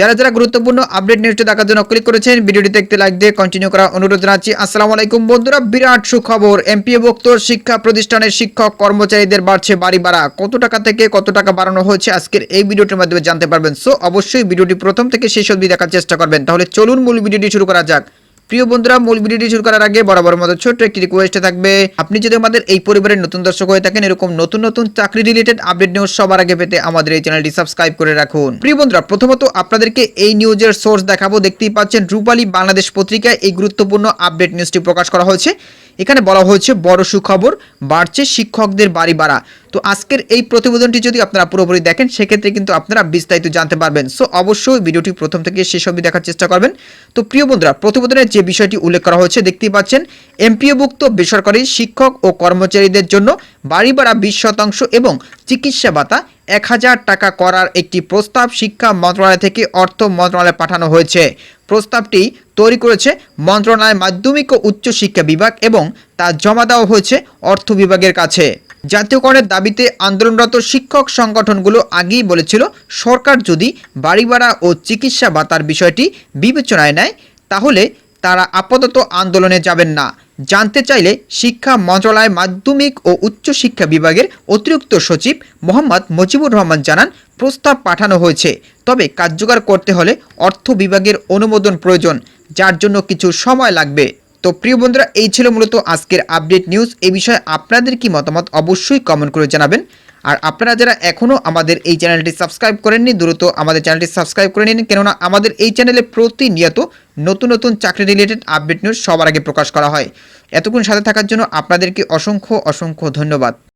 যারা যারা গুরুত্বপূর্ণ আপডেট নিউজটি দেখার জন্য ক্লিক করেছেন ভিডিওটি দেখতে লাইক দিয়ে কন্টিনিউ করা অনুরোধ জানাচ্ছি। আসসালামু আলাইকুম বন্ধুরা, বিরাট সুখবর। এমপিএ ভক্ত শিক্ষা প্রতিষ্ঠানের শিক্ষক কর্মচারীদের বাড়ছে বাড়ি ভাড়া। কত টাকা থেকে কত টাকা বাড়ানো হয়েছে আজকের এই ভিডিওটির মাধ্যমে জানতে পারবেন। সো অবশ্যই ভিডিওটি প্রথম থেকে শেষ অবধি দেখার চেষ্টা করবেন। তাহলে চলুন মূল ভিডিওটি শুরু করা যাক। প্রিয় বন্ধুরা, মূল ভিডিওটি শুরু করার আগে বরাবর মতো ছোট্ট একটি রিকোয়েস্টে থাকবে, আপনি যদি আমাদের এই পরিবারের নতুন দর্শক হয়ে থাকেন, এরকম নতুন নতুন চাকরি রিলেটেড আপডেট নিউজ সবার আগে পেতে আমাদের এই চ্যানেলটি সাবস্ক্রাইব করে রাখুন। প্রিয় বন্ধুরা, প্রথমত আপনাদেরকে এই নিউজের সোর্স দেখাবো। দেখতেই পাচ্ছেন, রূপালী বাংলাদেশ পত্রিকায় এই গুরুত্বপূর্ণ আপডেট নিউজটি প্রকাশ করা হয়েছে। এখানে বলা হয়েছে, বড় সুখবর, বাড়ছে শিক্ষকদের বাড়ি ভাড়া। তো আজকের এই প্রতিবেদনটি যদি আপনারা পুরোপুরি দেখেন, সেক্ষেত্রে কিন্তু আপনারা বিস্তারিত জানতে পারবেন। সো অবশ্যই ভিডিওটি প্রথম থেকে শেষ অবধি দেখার চেষ্টা করবেন। তো প্রিয় বন্ধুরা, প্রতিবেদনের যে বিষয়টি উল্লেখ করা হয়েছে, দেখতেই পাচ্ছেন, এমপিওভুক্ত বেসরকারি শিক্ষক ও কর্মচারীদের জন্য বাড়ি ভাড়া বিশ শতাংশ এবং চিকিৎসা ভাতা এক হাজার টাকা করার একটি প্রস্তাব শিক্ষা মন্ত্রণালয় থেকে অর্থ মন্ত্রণালয়ে পাঠানো হয়েছে। প্রস্তাবটি তৈরি করেছে মন্ত্রণালয় মাধ্যমিক ও উচ্চ শিক্ষা বিভাগ এবং তা জমা দেওয়া হয়েছে অর্থ বিভাগের কাছে। জাতীয়করণের দাবিতে আন্দোলনরত শিক্ষক সংগঠনগুলো আগেই বলেছিল, সরকার যদি বাড়ি ভাড়া ও চিকিৎসা ভাতার বিষয়টি বিবেচনায় নেয়, তাহলে তারা আপাতত আন্দোলনে যাবেন না। জানতে চাইলে শিক্ষা মন্ত্রণালয় মাধ্যমিক ও উচ্চ শিক্ষা বিভাগের অতিরিক্ত সচিব মোহাম্মদ মজিবুর রহমান জানান, প্রস্তাব পাঠানো হয়েছে। তবে কার্যকর করতে হলে অর্থ বিভাগের অনুমোদন প্রয়োজন, যার জন্য কিছু সময় লাগবে। তো প্রিয় বন্ধুরা, এই ছিল মূলত আজকের আপডেট নিউজ। এ বিষয়ে আপনাদের কি মতামত অবশ্যই কমেন্ট করে জানাবেন। আর আপনারা যারা এখনও আমাদের এই চ্যানেলটি সাবস্ক্রাইব করেননি, দ্রুত আমাদের চ্যানেলটি সাবস্ক্রাইব করে নিন। কেননা আমাদের এই চ্যানেলে প্রতিনিয়ত নতুন নতুন চাকরি রিলেটেড আপডেট নিউজ সবার আগে প্রকাশ করা হয়। এতক্ষণ সাথে থাকার জন্য আপনাদেরকে অসংখ্য অসংখ্য ধন্যবাদ।